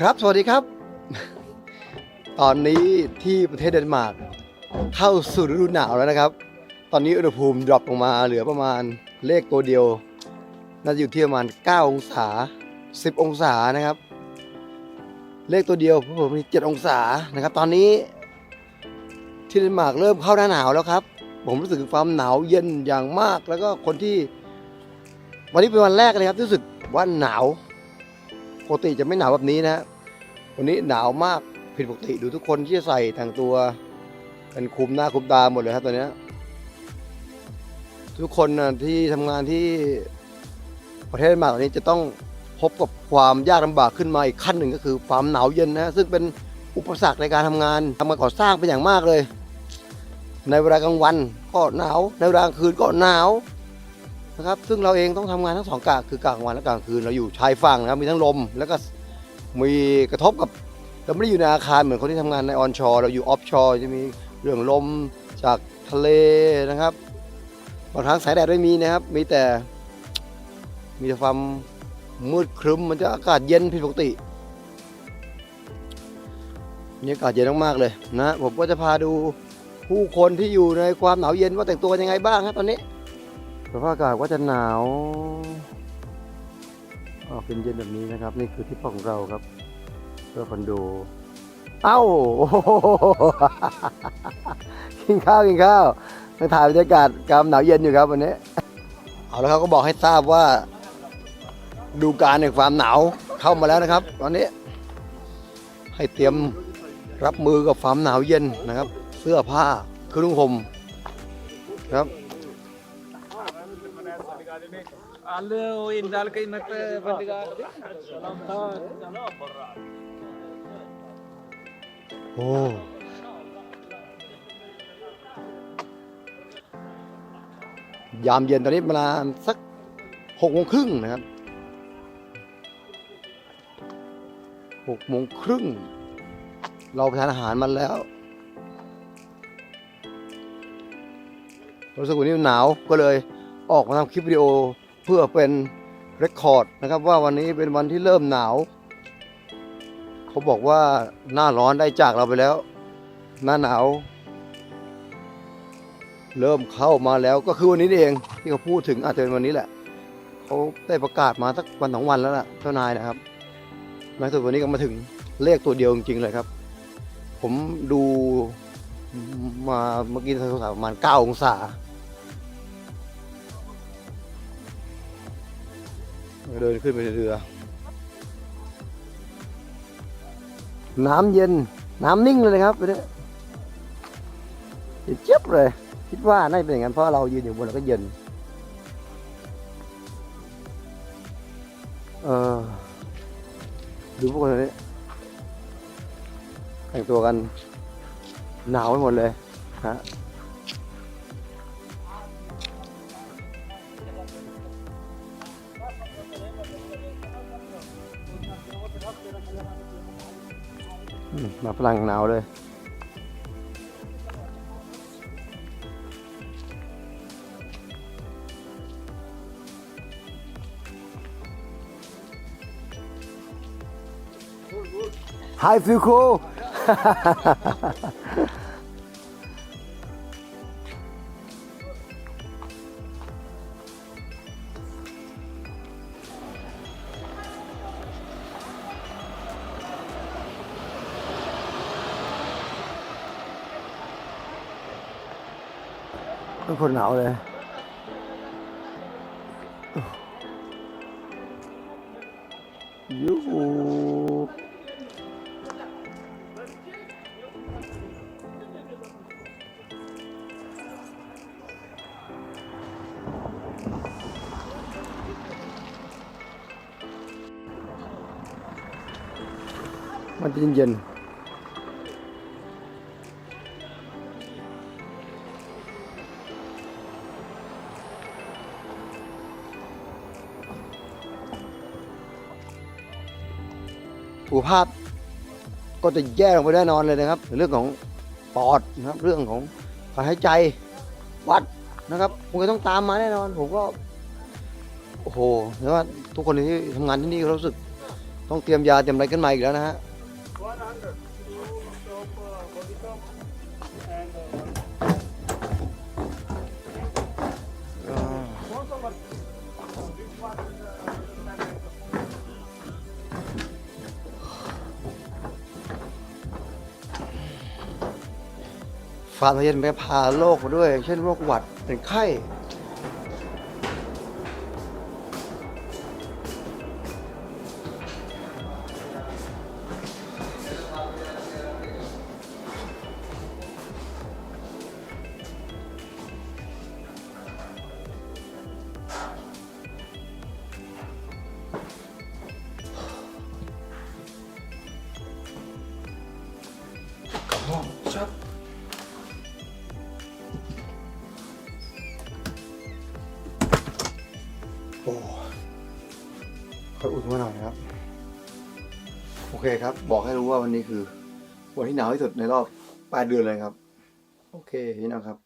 ครับ สวัสดีครับ ตอนนี้ที่ประเทศเดนมาร์กเข้าสู่ฤดูหนาวแล้วนะครับ ตอนนี้อุณหภูมิดรอปลงมาเหลือประมาณเลขตัวเดียว น่าจะอยู่ที่ประมาณ 9 องศา 10 องศานะครับ เลขตัวเดียวผมมี7องศานะครับ ตอนนี้ที่เดนมาร์กเริ่มเข้าหน้าหนาวแล้วครับ ผมรู้สึกความหนาวเย็นอย่างมาก แล้วก็คนที่ วันนี้เป็นวันแรกเลยครับที่รู้สึกว่าหนาว ปกติจะไม่หนาวแบบนี้นะฮะวันนี้หนาวมากผิดปกติดูทุกคนที่ใส่แต่งตัวเป็นคุมหน้าคุมตาหมดเลยครับตอนนี้ทุกคนนะที่ทำงานที่ประเทศมาตอนนี้จะต้องพบกับความยากลำบากขึ้นมาอีกขั้นหนึ่งก็คือความหนาวเย็นนะซึ่งเป็นอุปสรรคในการทำงานทำงานก่อสร้างเป็นอย่างมากเลย ในเวลากลางวันก็หนาว ในเวลากลางคืนก็หนาว นะครับซึ่งเราเองต้องทำงานทั้งสองกะคือกะกลางวันและกลางคืนเราอยู่ชายฝั่งนะครับมีทั้งลมแล้วก็มีกระทบกับเราไม่ได้อยู่ในอาคารเหมือนคนที่ทำงานในออนชอเราอยู่ออฟชอจะมีเรื่องลมจากทะเลนะครับบางครั้งสายแดดไม่มีนะครับ มีแต่มีแต่ความมืดครึ้มมันจะอากาศเย็นผิดปกตินี่อากาศเย็นมากๆเลยนะผมก็จะพาดูผู้คนที่อยู่ในความหนาวเย็นว่าแต่งตัวยังไงบ้างครับตอนนี้ สภาพอากาศก็จะหนาวออกเป็นเย็นแบบนี้นะครับ นี่คือที่พักของเราครับเพื่อคอนโด เอ้าโอ้โหกินข้าวกินข้าวมาถ่ายบรรยากาศการหนาวเย็นอยู่ครับวันนี้ เอาแล้วเขาก็บอกให้ทราบว่า ดูการในความหนาวเข้ามาแล้วนะครับ ตอนนี้ ให้เตรียมรับมือกับความหนาวเย็นนะครับ เสื้อผ้าเครื่อลุงห่มครับ ยามเย็นตอนนี้เวลาสักหกโมงครึ่งนะครับหกโมงครึ่ง เราไปทานอาหารมาแล้วรู้สึกวันนี้หนาวก็เลย ออกมาทำคลิปวิดีโอเพื่อเป็นเรคคอร์ดนะครับว่าวันนี้เป็นวันที่เริ่มหนาวเขาบอกว่าหน้าร้อนได้จากเราไปแล้ว หน้าหนาว เริ่มเข้ามาแล้วก็คือวันนี้เองที่เขาพูดถึงอาจจะเป็นวันนี้แหละเขาได้ประกาศมาสักวันสองวันแล้วล่ะเจ้านายนะครับในสุดวันนี้ก็มาถึงเลขตัวเดียวจริงๆเลยครับ ผมดูมาเมื่อกี้โทรศัพท์ประมาณเก้าองศา เดินขึ้นไปในเรือ น้ำเย็น น้ำนิ่งเลยครับไปเนี่ยเย็นเจี๊ยบเลย คิดว่าน่าจะเป็นอย่างนั้นเพราะเรายืนอยู่บนแล้วก็เย็น เออดูพวกคนนี้แต่งตัวกันหนาวไปหมดเลยฮะ มาฝลังหนาวเลยไฮฟิวโค ยยูมันจะเย็ สุขภาพก็จะแย่ลงไปแน่นอนเลยนะครับ เรื่องของปอดนะครับ เรื่องของการหายใจวัดนะครับคงจะต้องตามมาแน่นอน ผมก็โอ้โหเรียกว่าทุกคนที่ทำงานที่นี่รู้สึก ต้องเตรียมยาเตรียมอะไรกันมาอีกแล้วนะฮะฟา ร์มเย็นไปพาโรคมาด้วย เช่นโรคหวัดเป็นไข้ชับ อุ่นมาหน่อยครับ โอเคครับ บอกให้รู้ว่าวันนี้คือวันที่หนาวที่สุดในรอบ8เดือนเลยครับ โอเคนี่นะครับ